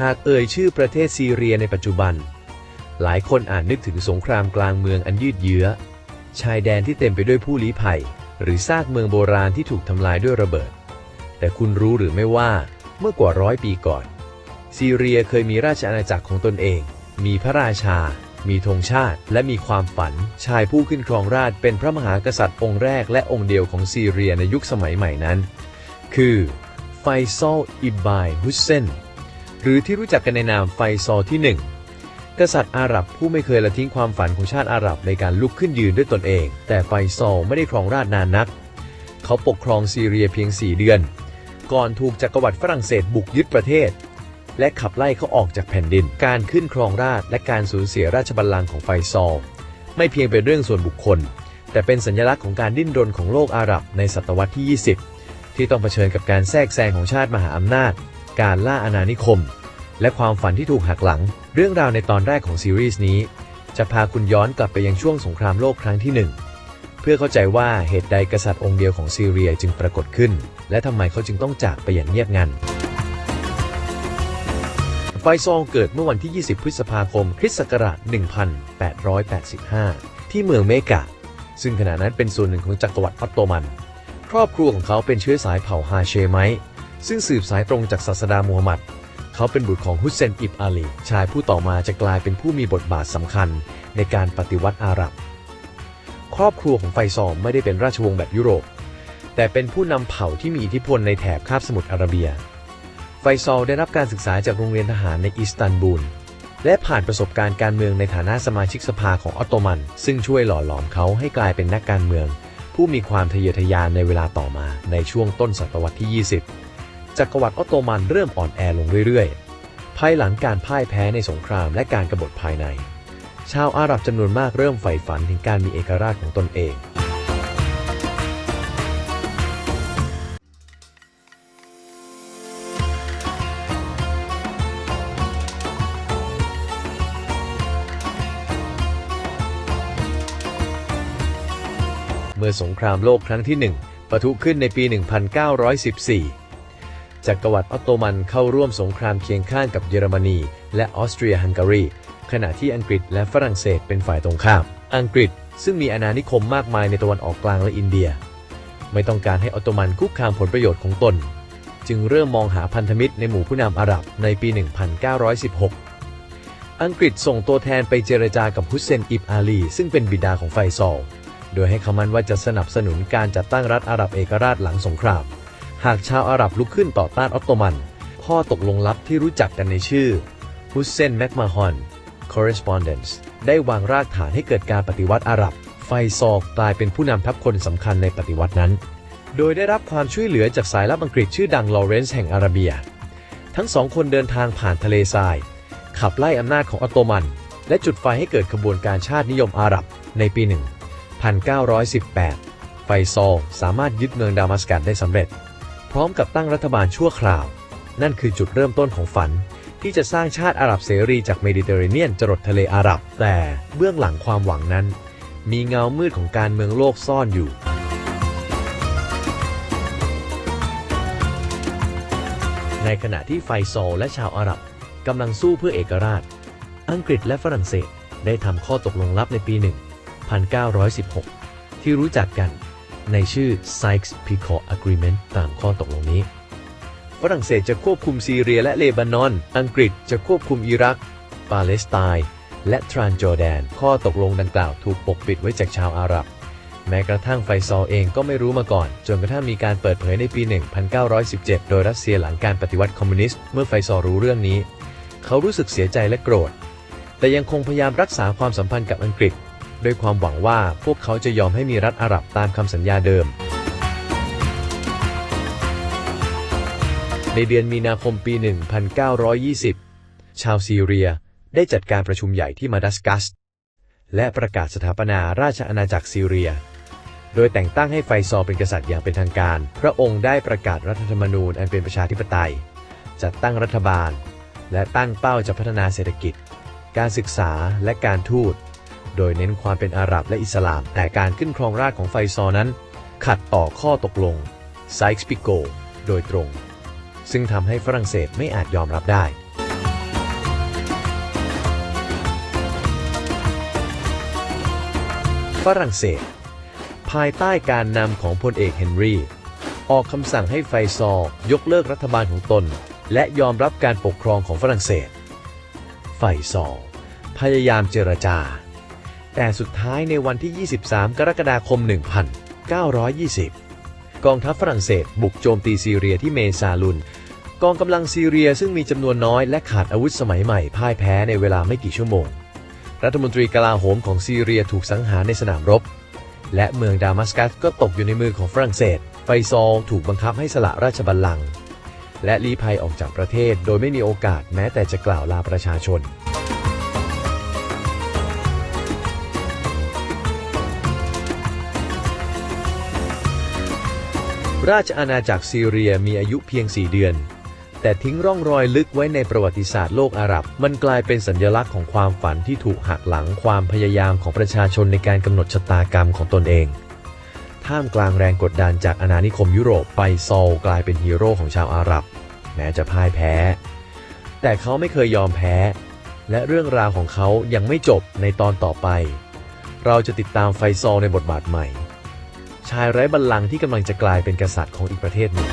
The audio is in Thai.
หากเอ่ยชื่อประเทศซีเรียในปัจจุบัน หลายคนอาจนึกถึงสงครามกลางเมืองอันยืดเยื้อ ชายแดนที่เต็มไปด้วยผู้ลี้ภัย หรือซากเมืองโบราณที่ถูกทำลายด้วยระเบิด แต่คุณรู้หรือไม่ว่าเมื่อกว่าร้อยปีก่อน ซีเรียเคยมีราชอาณาจักรของตนเอง มีพระราชา มีธงชาติ และมีความฝัน ชายผู้ขึ้นครองราชเป็นพระมหากษัตริย์องค์แรกและองค์เดียวของซีเรียในยุคสมัยใหม่นั้น คือไฟซอลอิบบายฮุสเซน หรือที่รู้จักกันในนามไฟซอลที่หนึ่งกษัตริย์อาหรับผู้ไม่เคยละทิ้งความฝันของชาติอาหรับในการลุกขึ้นยืนด้วยตนเอง แต่ไฟซอลไม่ได้ครองราชนานนัก เขาปกครองซีเรียเพียง 4 เดือน ก่อนถูกจักรวรรดิฝรั่งเศสบุกยึดประเทศ และขับไล่เขาออกจากแผ่นดิน การขึ้นครองราชและการสูญเสียราชบัลลังก์ของไฟซอลไม่เพียงเป็นเรื่องส่วนบุคคล แต่เป็นสัญลักษณ์ของการดิ้นรนของโลกอาหรับในศตวรรษที่ 20 ที่ต้องเผชิญกับการแทรกแซงของชาติมหาอำนาจ การล่าอาณานิคม และความฝันที่ถูกหักหลัง เรื่องราวในตอนแรกของซีรีส์นี้ จะพาคุณย้อนกลับไปยังช่วงสงครามโลกครั้งที่หนึ่งเพื่อเข้าใจว่าเหตุใดกษัตริย์องค์เดียวของซีเรียจึงปรากฏขึ้น และทำไมเขาจึงต้องจากไปอย่างเงียบงันไฟซองเกิดเมื่อวันที่ 20 พฤษภาคม คริสต์ศักราช 1885 ที่เมืองเมกะ ซึ่งขณะนั้นเป็นส่วนหนึ่งของจักรวรรดิออตโตมัน ครอบครัวของเขาเป็นเชื้อสายเผ่าฮาเชไม ซึ่งสืบสายตรงจากศาสดามูฮัมหมัด เขาเป็นบุตรของฮุสเซนอิบอาลี ชายผู้ต่อมาจะกลายเป็นผู้มีบทบาทสำคัญในการปฏิวัติอาหรับ ครอบครัวของไฟซอมไม่ได้เป็นราชวงศ์แบบยุโรป แต่เป็นผู้นำเผ่าที่มีอิทธิพลในแถบคาบสมุทรอาระเบีย ไฟซอลได้รับการศึกษาจากโรงเรียนทหารในอิสตันบูลและผ่านประสบการณ์การเมืองในฐานะสมาชิกสภาของออตโตมัน ซึ่งช่วยหล่อหลอมเขาให้กลายเป็นนักการเมือง ผู้มีความทะเยอทะยานในเวลาต่อมาในช่วงต้นศตวรรษที่ 20 จักรวรรดิออตโตมันเริ่มอ่อนแอลงเรื่อยๆ ภายหลังการพ่ายแพ้ในสงครามและการกบฏภายใน ชาวอาหรับจำนวนมากเริ่มใฝ่ฝันถึงการมีเอกราชของตนเอง เมื่อสงครามโลกครั้งที่หนึ่งปะทุขึ้นในปี 1914 จักรวรรดิออตโตมันเข้าร่วมสงครามเคียงข้างกับเยอรมนี และออสเตรียฮังการี ขณะที่อังกฤษและฝรั่งเศสเป็นฝ่ายตรงข้าม อังกฤษซึ่งมีอาณานิคมมากมายในตะวันออกกลางและอินเดีย ไม่ต้องการให้ออตโตมันคุกคามผลประโยชน์ของตน จึงเริ่มมองหาพันธมิตรในหมู่ผู้นำอาหรับในปี 1916 อังกฤษส่งตัวแทนไปเจรจากับฮุสเซนอิบอาลี ซึ่งเป็นบิดาของไฟซอล โดยให้คำมั่นว่าจะสนับสนุนการจัดตั้งรัฐอาหรับเอกราชหลังสงคราม หากชาวอาหรับลุกขึ้นต่อต้านออตโตมัน ข้อตกลงลับที่รู้จักกันในชื่อฮุสเซนแมกมาฮอน Correspondence ได้วางรากฐานให้เกิดการปฏิวัติอาหรับ ไฟซอลกลายเป็นผู้นำทัพคนสำคัญในปฏิวัตินั้น โดยได้รับความช่วยเหลือจากสายลับอังกฤษชื่อดังลอเรนซ์แห่งอาระเบีย ทั้งสองคนเดินทางผ่านทะเลทราย ขับไล่อำนาจของออตโตมัน และจุดไฟให้เกิดขบวนการชาตินิยมอาหรับในปี 1918 ไฟซอลสามารถยึดเมืองดามัสกัสได้สำเร็จ พร้อมกับตั้งรัฐบาลชั่วคราว นั่นคือจุดเริ่มต้นของฝัน ที่จะสร้างชาติอาหรับเสรีจากเมดิเตอร์เรเนียนจรดทะเลอาหรับ แต่เบื้องหลังความหวังนั้น มีเงามืดของการเมืองโลกซ่อนอยู่ในขณะที่ไฟซอลและชาวอาหรับกำลังสู้เพื่อเอกราช อังกฤษและฝรั่งเศสได้ทำข้อตกลงลับในปี 1916 ที่รู้จักกัน ในชื่อ Sykes-Picot Agreement ตามข้อตกลงนี้ ฝรั่งเศสจะควบคุมซีเรียและเลบานอน อังกฤษจะควบคุมอิรัก ปาเลสไตน์ และทรานจอร์แดน ข้อตกลงดังกล่าวถูกปกปิดไว้จากชาวอาหรับ แม้กระทั่งไฟซอลเองก็ไม่รู้มาก่อน จนกระทั่งมีการเปิดเผยในปี 1917 โดยรัสเซียหลังการปฏิวัติคอมมิวนิสต์ เมื่อไฟซอลรู้เรื่องนี้ เขารู้สึกเสียใจและโกรธ แต่ยังคงพยายามรักษาความสัมพันธ์กับอังกฤษ ด้วยความหวังว่าพวกเขาจะยอมให้มีรัฐอาหรับตามคำสัญญาเดิม ในเดือนมีนาคมปี 1920 ชาวซีเรียได้จัดการประชุมใหญ่ที่มาดัสกัส และประกาศสถาปนาราชอาณาจักรซีเรีย โดยแต่งตั้งให้ไฟซอลเป็นกษัตริย์อย่างเป็นทางการ พระองค์ได้ประกาศรัฐธรรมนูญอันเป็นประชาธิปไตย จัดตั้งรัฐบาล และตั้งเป้าจะพัฒนาเศรษฐกิจ การศึกษาและการทูต โดยเน้นความเป็นอาหรับและอิสลาม แต่การขึ้นครองราชของไฟซอนั้น ขัดต่อข้อตกลงไซส์ปิโกโดยตรง ซึ่งทำให้ฝรั่งเศสไม่อาจยอมรับได้ฝรั่งเศส ภายใต้การนำของพลเอกเฮนรี่ออกคำสั่งให้ไฟซอยกเลิกรัฐบาลของตน และยอมรับการปกครองของฝรั่งเศส ไฟซอพยายามเจรจา แต่สุดท้ายในวันที่ 23 กรกฎาคม 1920 กองทัพฝรั่งเศสบุกโจมตีซีเรียที่เมซาลุน กองกำลังซีเรียซึ่งมีจำนวนน้อยและขาดอาวุธสมัยใหม่พ่ายแพ้ในเวลาไม่กี่ชั่วโมง รัฐมนตรีกลาโหมของซีเรียถูกสังหารในสนามรบ และเมืองดามัสกัสก็ตกอยู่ในมือของฝรั่งเศส ไฟซอลถูกบังคับให้สละราชบัลลังก์และลี้ภัยออกจากประเทศโดยไม่มีโอกาสแม้แต่จะกล่าวลาประชาชน ราชอาณาจักรซีเรียมีอายุเพียง 4 เดือน แต่ทิ้งร่องรอยลึกไว้ในประวัติศาสตร์โลกอาหรับ มันกลายเป็นสัญลักษณ์ของความฝันที่ถูกหักหลังความพยายามของประชาชนในการกำหนดชะตากรรมของตนเอง ท่ามกลางแรงกดดันจากอาณานิคมยุโรปไปซอลกลายเป็นฮีโร่ของชาวอาหรับ แม้จะพ่ายแพ้ แต่เขาไม่เคยยอมแพ้ และเรื่องราวของเขายังไม่จบในตอนต่อไป เราจะติดตามไฟซอลในบทบาทใหม่ ชายไร้บัลลังก์ที่กำลังจะกลายเป็นกษัตริย์ของอีกประเทศหนึ่ง